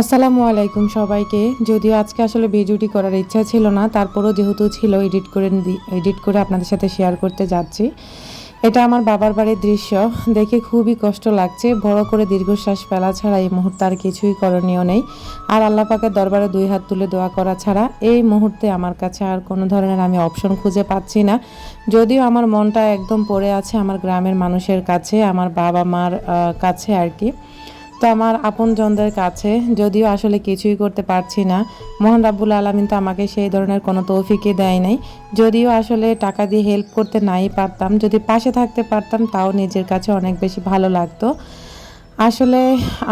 আসসালামু আলাইকুম সবাইকে। যদিও আজকে আসলে ভিডিওটি করার ইচ্ছা ছিল না, তারপরও যেহেতু ছিল, এডিট করে এডিট করে আপনাদের সাথে শেয়ার করতে যাচ্ছি। এটা আমার বাবার বাড়ির দৃশ্য। দেখে খুবই কষ্ট লাগছে। বড় করে দীর্ঘশ্বাস ফেলা ছাড়া এই মুহূর্তে আর কিছুই করণীয় নেই। আর আল্লাহ পাকের দরবারে দুই হাত তুলে দোয়া করা ছাড়া এই মুহূর্তে আমার কাছে আর কোনো ধরনের আমি অপশন খুঁজে পাচ্ছি না। যদিও আমার মনটা একদম পড়ে আছে আমার গ্রামের মানুষের কাছে, আমার বাবা মার কাছে আর কি। তো আমার আপনজনদের কাছে যদিও আসলে কিছুই করতে পারছি না, মোহন রাব্বুল আলমিন তো আমাকে সেই ধরনের কোনো তৌফিকই দেয় নাই। যদিও আসলে টাকা দিয়ে হেল্প করতে নাই পারতাম, যদি পাশে থাকতে পারতাম তাও নিজের কাছে অনেক বেশি ভালো লাগতো। আসলে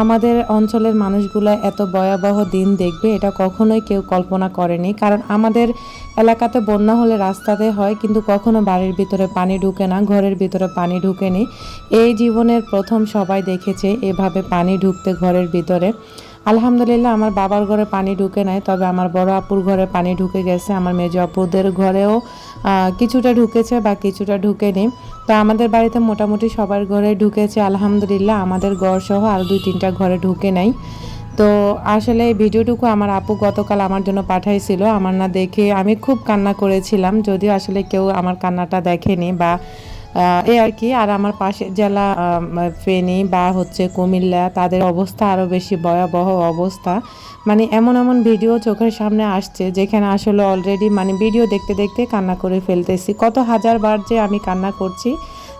আমাদের অঞ্চলের মানুষগুলো এত ভয়াবহ দিন দেখবে, এটা কখনোই কেউ কল্পনা করেনি। কারণ আমাদের এলাকাতে বন্যা হলে রাস্তাতে হয়, কিন্তু কখনো বাড়ির ভিতরে পানি ঢুকে না, ঘরের ভিতরে পানি ঢুকেনি। এই জীবনের প্রথম সবাই দেখেছে এভাবে পানি ঢুকতে ঘরের ভিতরে। আলহামদুলিল্লাহ, আমার বাবার ঘরে পানি ঢুকে নাই, তবে আমার বড় আপুর ঘরে পানি ঢুকে গেছে, আমার মেজো আপুদের ঘরেও কিছুটা ঢুকেছে বা কিছুটা ঢুকেনি। তো আমাদের বাড়িতে মোটামুটি সবার ঘরে ঢুকেছে, আলহামদুলিল্লাহ, আমাদের ঘর সহ আর দুই তিনটা ঘরে ঢুকে নাই। তো আসলে এই ভিডিওটুকু আমার আপু গতকাল আমার জন্য পাঠাইছিল, আমার না দেখে আমি খুব কান্না করেছিলাম, যদিও আসলে কেউ আমার কান্নাটা দেখেনি বা এই আর কি। আর আমার পাশের জেলা ফেনী বা হচ্ছে কুমিল্লা, তাদের অবস্থা আরও বেশি ভয়াবহ অবস্থা। মানে এমন এমন ভিডিও চোখের সামনে আসছে যেখানে আসলে অলরেডি মানে ভিডিও দেখতে দেখতে কান্না করে ফেলতেছি। কত হাজার বার যে আমি কান্না করছি,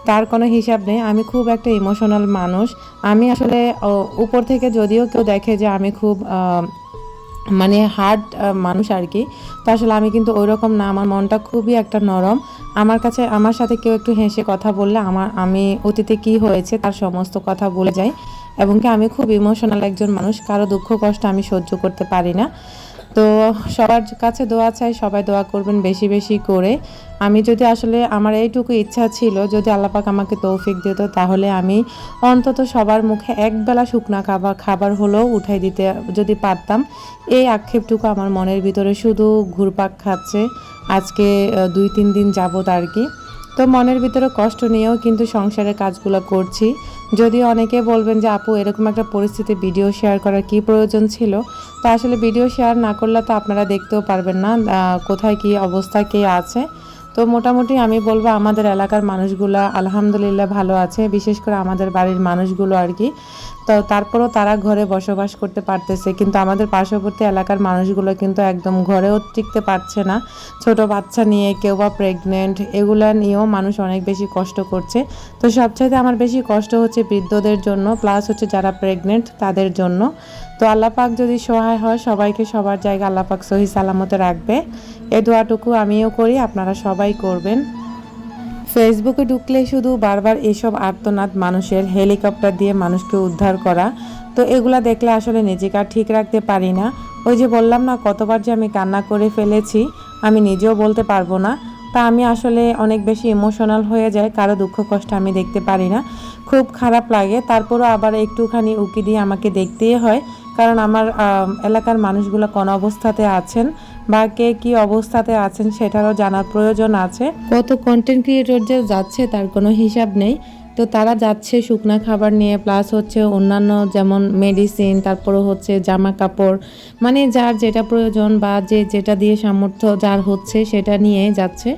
তার কোনো হিসাব নেই। আমি খুব একটা ইমোশনাল মানুষ। আমি আসলে উপর থেকে যদিও কেউ দেখে যে আমি খুব মানে হার্ড মানুষ আর কি, তো আসলে আমি কিন্তু ওই রকম না। আমার মনটা খুবই একটা নরম। আমার কাছে, আমার সাথে কেউ একটু হেসে কথা বললে আমার, আমি অতীতে কি হয়েছে তার সমস্ত কথা বলে যাই। এবং কি আমি খুব ইমোশনাল একজন মানুষ, কারও দুঃখ কষ্ট আমি সহ্য করতে পারি না। তো সবার কাছে দোয়া চাই, সবাই দোয়া করবেন বেশি বেশি করে। আমি যদি আসলে আমার এইটুকু ইচ্ছা ছিল, যদি আল্লাপাক আমাকে তৌফিক দিত, তাহলে আমি অন্তত সবার মুখে একবেলা শুকনা খাবার খাবার হলেও উঠাই দিতে যদি পারতাম। এই আক্ষেপটুকু আমার মনের ভিতরে শুধু ঘুরপাক খাচ্ছে। আজকে দুই, তিন দিন যাবত আর কি। তো মনের ভিতরে কষ্ট নিয়েও কিন্তু সংসারের কাজগুলো করছি। যদিও অনেকে বলবেন যে, আপু, এরকম একটা পরিস্থিতি ভিডিও শেয়ার করার কি প্রয়োজন ছিল? তো আসলে ভিডিও শেয়ার না করলে তো আপনারা দেখতেও পারবেন না কোথায় কি অবস্থা, কে আছে। তো মোটামুটি আমি বলব, আমাদের এলাকার মানুষগুলো আলহামদুলিল্লাহ ভালো আছে। বিশেষ করে আমাদের বাড়ির মানুষগুলো আর কি। তো তারপরও তারা ঘরে বসবাস করতে পারতেছে, কিন্তু আমাদের পার্শ্ববর্তী এলাকার মানুষগুলো কিন্তু একদম ঘরেও টিকতে পারছে না। ছোট বাচ্চা নিয়ে কেউ বা প্রেগনেন্ট এগুলা নিয়েও মানুষ অনেক বেশি কষ্ট করছে। তো সবচাইতে আমার বেশি কষ্ট হচ্ছে বৃদ্ধদের জন্য প্লাস হচ্ছে যারা প্রেগনেন্ট তাদের জন্য। তো আল্লাপাক যদি সহায় হয়, সবাইকে সবার জায়গা আল্লাপাক সহি সালামতে রাখবে। এ দোয়াটুকু আমিও করি, আপনারা সবাই করবেন। ফেসবুকে ঢুকলে শুধু বারবার এসব আর্তনাদ মানুষের হেলিকপ্টার দিয়ে মানুষকে উদ্ধার করা। তো এগুলা দেখলে আসলে নিজেকে আর ঠিক রাখতে পারি না। ওই যে বললাম না, কতবার যে আমি কান্না করে ফেলেছি, আমি নিজেও বলতে পারব না। তা আমি আসলে অনেক বেশি ইমোশনাল হয়ে যায় কারও দুঃখ কষ্ট আমি দেখতে পারি না। খুব খারাপ লাগে, তারপরও আবার একটুখানি উকি দিয়ে আমাকে দেখতেই হয়। কারণ আমার এলাকার মানুষগুলো কোন অবস্থাতে আছেন বা কে কি অবস্থাতে আছেন সেটারও জানার প্রয়োজন আছে। কত কন্টেন্ট ক্রিয়েটর যে যাচ্ছে তার কোনো হিসাব নেই। তো তারা যাচ্ছে শুকনা খাবার নিয়ে প্লাস হচ্ছে অন্যান্য যেমন মেডিসিন তারপরে হচ্ছে জামা কাপড়। মানে যার যেটা প্রয়োজন বা যে যেটা দিয়ে সামর্থ্য যার হচ্ছে সেটা নিয়ে যাচ্ছে।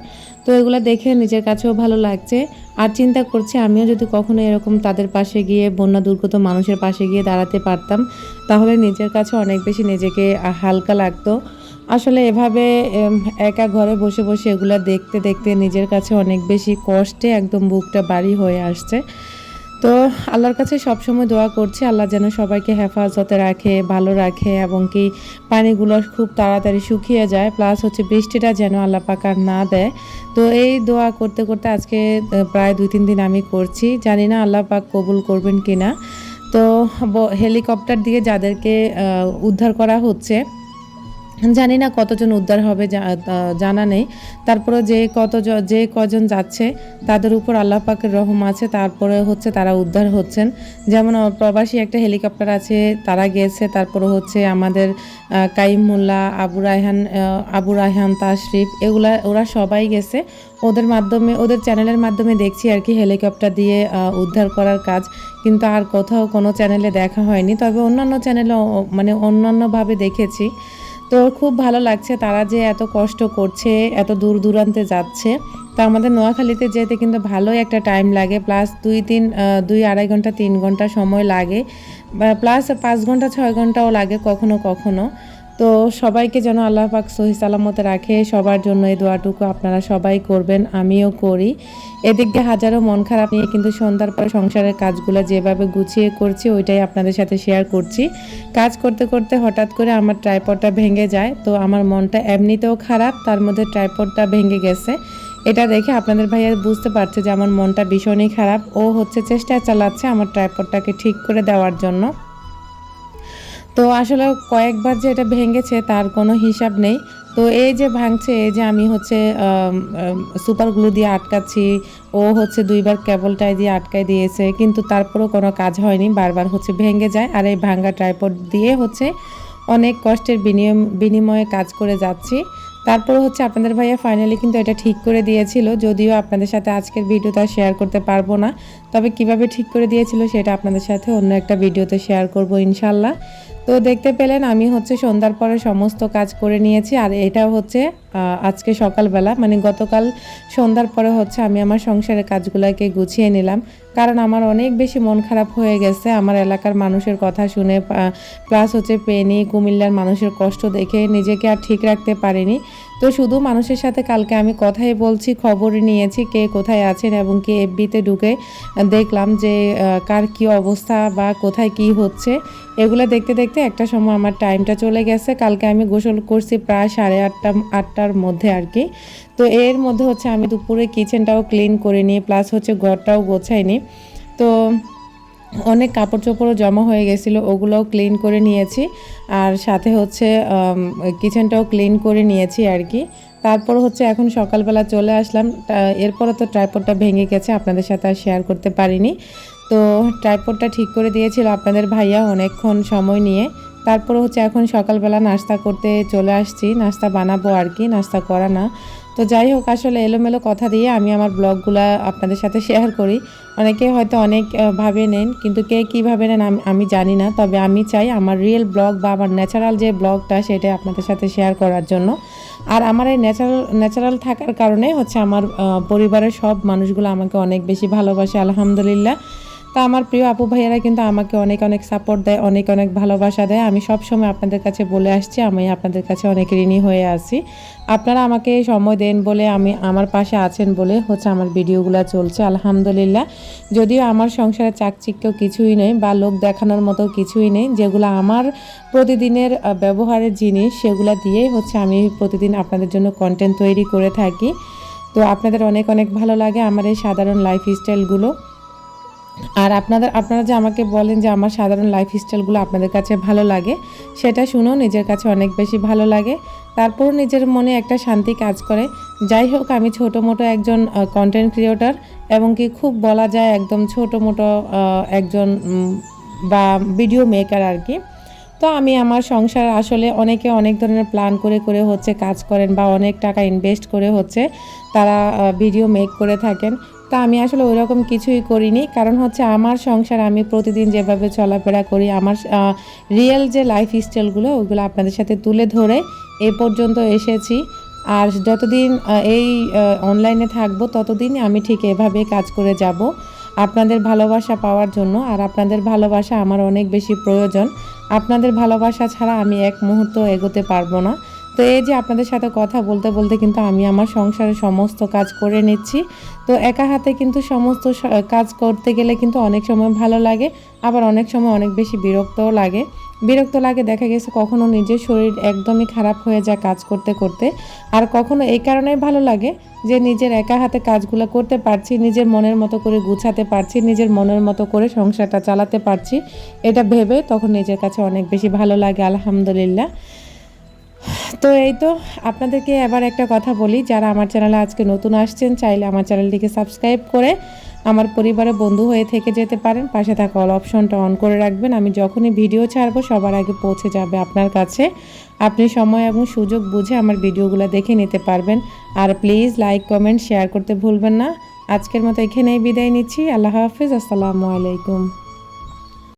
তো এগুলো দেখে নিজের কাছেও ভালো লাগছে। আর চিন্তা করছি আমিও যদি কখনো এরকম তাদের পাশে গিয়ে, বন্যা দুর্গত মানুষের পাশে গিয়ে দাঁড়াতে পারতাম, তাহলে নিজের কাছে অনেক বেশি নিজেকে হালকা লাগতো। আসলে এভাবে একা ঘরে বসে বসে এগুলা দেখতে দেখতে নিজের কাছে অনেক বেশি কষ্টে একদম বুকটা বাড়ি হয়ে আসছে। তো আল্লাহর কাছে সবসময় দোয়া করছি, আল্লাহ যেন সবাইকে হেফাজতে রাখে, ভালো রাখে এবং কি পানিগুলো খুব তাড়াতাড়ি শুকিয়ে যায়। প্লাস হচ্ছে বৃষ্টিটা যেন আল্লাহ পাক আর না দেয়। তো এই দোয়া করতে করতে আজকে প্রায় দুই তিন দিন আমি করছি। জানি না আল্লাহ পাক কবুল করবেন কিনা। তো হেলিকপ্টার দিয়ে যাদেরকে উদ্ধার করা হচ্ছে জানি না কতজন উদ্ধার হবে জানা নেই। তারপরে যে কত যে কজন যাচ্ছে, তাদের উপর আল্লাহ পাকের রহম আছে। তারপরে হচ্ছে তারা উদ্ধার হচ্ছেন। যেমন প্রবাসী একটা হেলিকপ্টার আছে, তারা গেছে। তারপরে হচ্ছে আমাদের কাইম মোল্লা, আবু রায়হান আবু রায়হান, তাশরিফ, এগুলা, ওরা সবাই গেছে। ওদের মাধ্যমে, ওদের চ্যানেলের মাধ্যমে দেখছি আর কি হেলিকপ্টার দিয়ে উদ্ধার করার কাজ। কিন্তু আর কোথাও কোনো চ্যানেলে দেখা হয়নি। তবে অন্যান্য চ্যানেলে মানে অন্যান্যভাবে দেখেছি। তো খুব ভালো লাগছে তারা যে এত কষ্ট করছে, এত দূর দূরান্তে যাচ্ছে। তা আমাদের নোয়াখালীতে যেতে কিন্তু ভালোই একটা টাইম লাগে প্লাস দুই তিন দুই আড়াই ঘণ্টা, তিন ঘণ্টা সময় লাগে প্লাস পাঁচ ঘণ্টা, ছয় ঘন্টাও লাগে কখনো কখনো। তো সবাইকে যেন আল্লাহ পাক সহি সালামতে রাখে, সবার জন্য এই দোয়াটুকু আপনারা সবাই করবেন, আমিও করি। এদিক দিয়ে হাজারো মন খারাপ নিয়ে কিন্তু সন্ধ্যার পরে সংসারের কাজগুলো যেভাবে গুছিয়ে করছি, ওইটাই আপনাদের সাথে শেয়ার করছি। কাজ করতে করতে হঠাৎ করে আমার ট্রাইপডটা ভেঙে যায়, তো আমার মনটা এমনিতেও খারাপ, তার মধ্যে ট্রাইপডটা ভেঙে গেছে। এটা দেখে আপনাদের ভাইয়া বুঝতে পারছে যে আমার মনটা ভীষণই খারাপ। ও হচ্ছে চেষ্টা চালাচ্ছে আমার ট্রাইপডটাকে ঠিক করে দেওয়ার জন্য। তো আসলে কয়েকবার যে এটা ভেঙেছে তার কোনো হিসাব নেই। তো এই যে ভাঙছে, এই যে আমি হচ্ছে সুপার গ্লু দিয়ে আটকাচ্ছি, ও হচ্ছে দুইবার কেবল টাই দিয়ে আটকাই দিয়েছে, কিন্তু তারপরেও কোনো কাজ হয়নি, বারবার হচ্ছে ভেঙে যায়। আর এই ভাঙ্গা ট্রাইপড দিয়ে হচ্ছে অনেক কষ্টের বিনিয়ম, বিনিময়ে কাজ করে যাচ্ছি। তারপরে হচ্ছে আপনাদের ভাইয়া ফাইনালি কিন্তু এটা ঠিক করে দিয়েছিল, যদিও আপনাদের সাথে আজকের ভিডিওটা শেয়ার করতে পারব না। তবে কীভাবে ঠিক করে দিয়েছিল সেটা আপনাদের সাথে অন্য একটা ভিডিওতে শেয়ার করব ইনশাল্লাহ। তো দেখতে পেলেন আমি হচ্ছে সন্ধ্যার পরে সমস্ত কাজ করে নিয়েছি, আর এটা হচ্ছে আজকে সকালবেলা। মানে গতকাল সন্ধ্যার পরে হচ্ছে আমি আমার সংসারের কাজগুলোকে গুছিয়ে নিলাম। কারণ আমার অনেক বেশি মন খারাপ হয়ে গেছে। আমার এলাকার মানুষের কথা শুনে প্লাস হচ্ছে পেনি কুমিল্লার মানুষের কষ্ট দেখে নিজেকে আর ঠিক রাখতে পারিনি। তো শুধু মানুষের সাথে কালকে আমি কথাই বলছি, খবর নিয়েছি কে কোথায় আছেন এবং কে এফবিতে ঢুকে দেখলাম যে কার কি অবস্থা বা কোথায় কি হচ্ছে। এগুলো দেখতে দেখতে একটা সময় আমার টাইমটা চলে গেছে। কালকে আমি গোসল করছি প্রায় সাড়ে আটটা, আটটার মধ্যে আর কি। তো এর মধ্যে হচ্ছে আমি দুপুরে কিচেনটাও ক্লিন করে নিই প্লাস হচ্ছে ঘরটাও গোছাইনি তো অনেক কাপড় চোপড়ও জমা হয়ে গেছিল, ওগুলোও ক্লিন করে নিয়েছি। আর সাথে হচ্ছে কিচেনটাও ক্লিন করে নিয়েছি আর কি। তারপর হচ্ছে এখন সকালবেলা চলে আসলাম। তা- এরপরে তো ট্রাইপডটা ভেঙে গেছে, আপনাদের সাথে আর শেয়ার করতে পারিনি। তো ট্রাইপডটা ঠিক করে দিয়েছিল আপনাদের ভাইয়া অনেকক্ষণ সময় নিয়ে। তারপরে হচ্ছে এখন সকালবেলা নাস্তা করতে চলে আসছি। নাস্তা বানাবো আর কি, নাস্তা করা না। তো যাই হোক, আসলে এলোমেলো কথা দিয়ে আমি আমার ব্লগগুলো আপনাদের সাথে শেয়ার করি। অনেকে হয়তো অনেক ভাবে নেন, কিন্তু কে কীভাবে নেন আমি- আমি জানি না। তবে আমি চাই আমার রিয়েল ব্লগ বা আমার ন্যাচারাল যে ব্লগটা সেটা আপনাদের সাথে শেয়ার করার জন্য। আর আমার এই ন্যাচারাল ন্যাচারাল থাকার কারণে হচ্ছে আমার পরিবারের সব মানুষগুলো আমাকে অনেক বেশি ভালোবাসে, আলহামদুলিল্লাহ। তা আমার প্রিয় আপু ভাইয়ারা কিন্তু আমাকে অনেক অনেক সাপোর্ট দেয়, অনেক অনেক ভালোবাসা দেয়। আমি সব সময় আপনাদের কাছে বলে আসছি, আমি আপনাদের কাছে অনেক ঋণী হয়ে আছি। আপনারা আমাকে সময় দেন বলে আমি আমার পাশে আছেন বলে হচ্ছে আমার ভিডিওগুলো চলছে, আলহামদুলিল্লাহ। যদিও আমার সংসারে চাকচিক্য কিছুই নেই বা লোক দেখানোর মতো কিছুই নেই, যেগুলো আমার প্রতিদিনের ব্যবহারের জিনিস সেগুলো দিয়েই হচ্ছে আমি প্রতিদিন আপনাদের জন্য কন্টেন্ট তৈরি করে থাকি। তো আপনাদের অনেক অনেক ভালো লাগে আমার এই সাধারণ লাইফ স্টাইলগুলো আর আপনাদের, আপনারা যে আমাকে বলেন যে আমার সাধারণ লাইফ স্টাইলগুলো আপনাদের কাছে ভালো লাগে, সেটা শুনেও নিজের কাছে অনেক বেশি ভালো লাগে। তারপর নিজের মনে একটা শান্তি কাজ করে। যাই হোক, আমি ছোটো মোটো একজন কন্টেন্ট ক্রিয়েটর এবং কি খুব বলা যায় একদম ছোটো মোটো একজন বা ভিডিও মেকার আর কি। তো আমি আমার সংসার আসলে অনেকে অনেক ধরনের প্ল্যান করে করে হচ্ছে কাজ করেন বা অনেক টাকা ইনভেস্ট করে হচ্ছে তারা ভিডিও মেক করে থাকেন। তা আমি আসলে ওই রকম কিছুই করিনি। কারণ হচ্ছে আমার সংসার আমি প্রতিদিন যেভাবে চলাফেরা করি, আমার রিয়েল যে লাইফ স্টাইলগুলো ওগুলো আপনাদের সাথে তুলে ধরে এ পর্যন্ত এসেছি। আর যতদিন এই অনলাইনে থাকব, ততদিন আমি ঠিক এভাবে কাজ করে যাব। আপনাদের ভালোবাসা পাওয়ার জন্য, আর আপনাদের ভালোবাসা আমার অনেক বেশি প্রয়োজন। আপনাদের ভালোবাসা ছাড়া আমি এক মুহূর্ত এগোতে পারব না। তো এই যে আপনাদের সাথে কথা বলতে বলতে কিন্তু আমি আমার সংসারের সমস্ত কাজ করে নিচ্ছি। তো একা হাতে কিন্তু সমস্ত কাজ করতে গেলে কিন্তু অনেক সময় ভালো লাগে, আবার অনেক সময় অনেক বেশি বিরক্তও লাগে। বিরক্ত লাগে দেখা গেছে কখনো নিজের শরীর একদমই খারাপ হয়ে যায় কাজ করতে করতে, আর কখনো এই কারণেই ভালো লাগে যে নিজের একা হাতে কাজগুলো করতে পারছি, নিজের মনের মতো করে গুছাতে পারছি, নিজের মনের মতো করে সংসারটা চালাতে পারছি। এটা ভেবে তখন নিজের কাছে অনেক বেশি ভালো লাগে, আলহামদুলিল্লাহ। তো এই তো আপনাদেরকে এবার একটা কথা বলি, যারা আমার চ্যানেলে আজকে নতুন আসছেন, চাইলে আমার চ্যানেলটিকে সাবস্ক্রাইব করে আমার পরিবারের বন্ধু হয়ে থেকে যেতে পারেন। পাশে থাকা অল অপশনটা অন করে রাখবেন। আমি যখনই ভিডিও ছাড়বো, সবার আগে পৌঁছে যাবে আপনার কাছে। আপনি সময় এবং সুযোগ বুঝে আমার ভিডিওগুলো দেখে নিতে পারবেন। আর প্লিজ লাইক, কমেন্ট, শেয়ার করতে ভুলবেন না। আজকের মতো এখানেই বিদায় নিচ্ছি। আল্লাহ হাফিজ। আসসালামু আলাইকুম।